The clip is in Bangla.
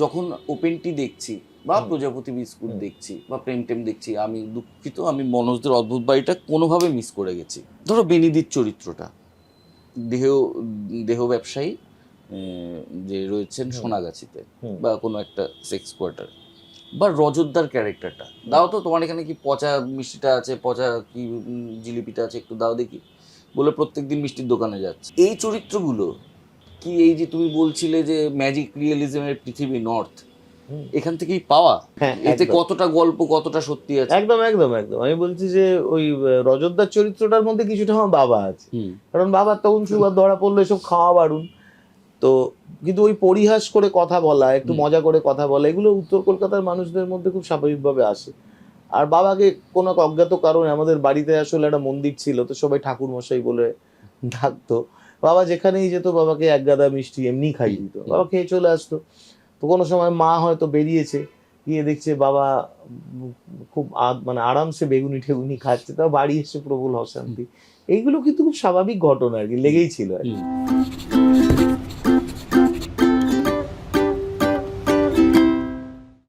যখন ওপেনটি দেখছি বা প্রজাপতি বিস্কুট দেখছি বা প্রেম টেম দেখছি আমি দুঃখিত আমি মনোজদের অদ্ভুত বাড়িটা কোনোভাবে মিস করে গেছি। ধরো বেনিদির চরিত্রটা। দেহ দেহ ব্যবসায়ী যে রয়েছেন সোনাগাছিতে বা কোনো একটা সেক্স কোয়ার্টার বা রজতদার ক্যারেক্টারটা দাও তো তোমার এখানে কি পচা মিষ্টিটা আছে পচা কি জিলিপিটা আছে একটু দাও দেখি। বলে প্রত্যেকদিন মিষ্টির দোকানে যাচ্ছে। এই চরিত্রগুলো কি এই যে তুমি বলছিলে যে ম্যাজিক রিয়েলিজমের পৃথিবী নর্থ এখান থেকেই পাওয়া? হ্যাঁ এতে কতটা গল্প কতটা সত্যি আছে? একদম একদম একদম। আমি বলছি যে ওই রজতদার চরিত্রটার মধ্যে কিছুটা আমার বাবা আছে। কারণ বাবার তখন সুগার ধরা পড়ল এসব খাওয়া বারুন। তো কিন্তু ওই পরিহাস করে কথা বলা একটু মজা করে কথা বলা এগুলো উত্তর কলকাতার মানুষদের মধ্যে খুব স্বাভাবিকভাবে আসে। আর বাবাকে কোনো অজ্ঞাত কারণে আমাদের বাড়িতে আসলে একটা মন্দির ছিল তো সবাই ঠাকুর মশাই বলে ডাকতো। বাবা যেখানেই যেত বাবাকে এক গাদা মিষ্টি এমনি খাইয়ে দিত। বাবা খেয়ে চলে আসতো। তো কোনো সময় মা হয়তো বেরিয়েছে গিয়ে দেখছে বাবা খুব মানে আরামসে বেগুনি ঠেগুনি খাচ্ছে তাও বাড়ি এসে প্রবল অশান্তি। এইগুলো কিন্তু খুব স্বাভাবিক ঘটনা আর কি লেগেই ছিল আর কি।